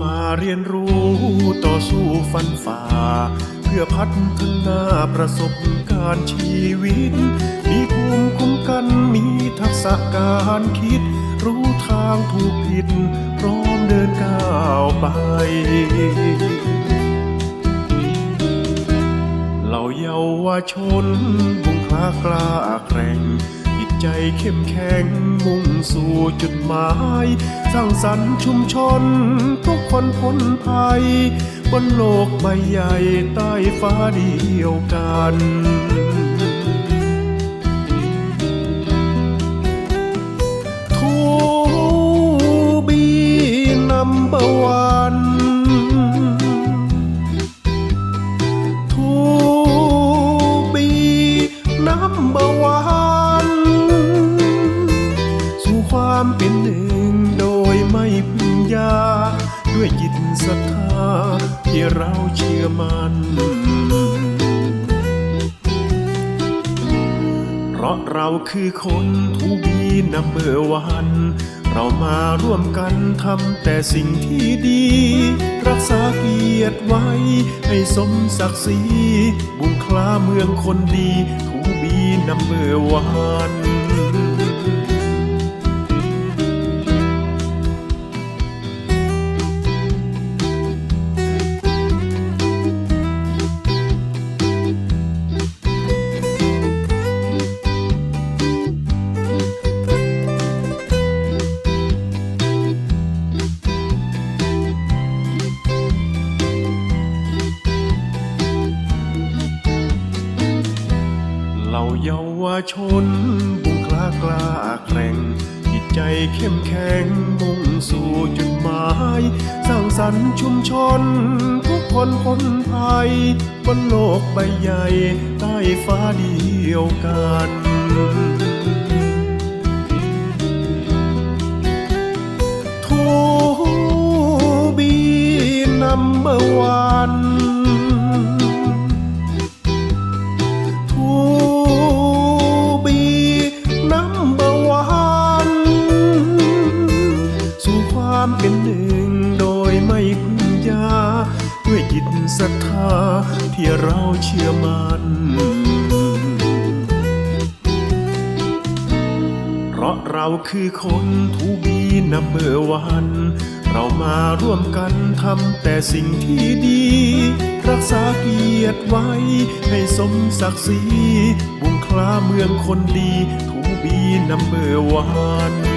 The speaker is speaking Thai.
มาเรียนรู้ต่อสู้ฟันฝ่า เพื่อพัฒนาประสบการณ์ชีวิต มีภูมิคุ้มกันมีทักษะการคิด รู้ทางถูกผิด พร้อมเดินก้าวไปเหล่าเยาวชนบุงคลากล้าแกร่ง ใจเข้มแข็งมุ่งสู่จุดหมาย สร้างสรรค์ชุมชน ทุกคนพ้นภัย บนโลกใบใหญ่ใต้ฟ้าเดียวกัน พึ่งยาด้วยจิตศรัทธาที่เราเชื่อมัน่นเพราะเราคือคนทูบีนัมเบอร์วัน เรามาร่วมกันทำแต่สิ่งที่ดี รักษาเกียรติไว้ ให้สมศักดิ์ศรีบุญคลาเมืองคนดีทูบีนัมเบอร์วัน เหล่าเยาวชนบุงคลากล้าแกร่ง จิตใจเข้มแข็งมุ่งสู่จุดหมาย สร้างสรรค์ชุมชน ทุกคนคนภัยบนโลกใบใหญ่ ใต้ฟ้าเดียวกัน ศรัทธาที่เราเชื่อมัน่นเพราะเราคือคนทูบีนัมเบอร์วัน เรามาร่วมกันทำแต่สิ่งที่ดี รักษาเกียรติไว้ ให้สมศักดิ์ศรีบุงคลาเมืองคนดีทูบีนัมเบอร์วัน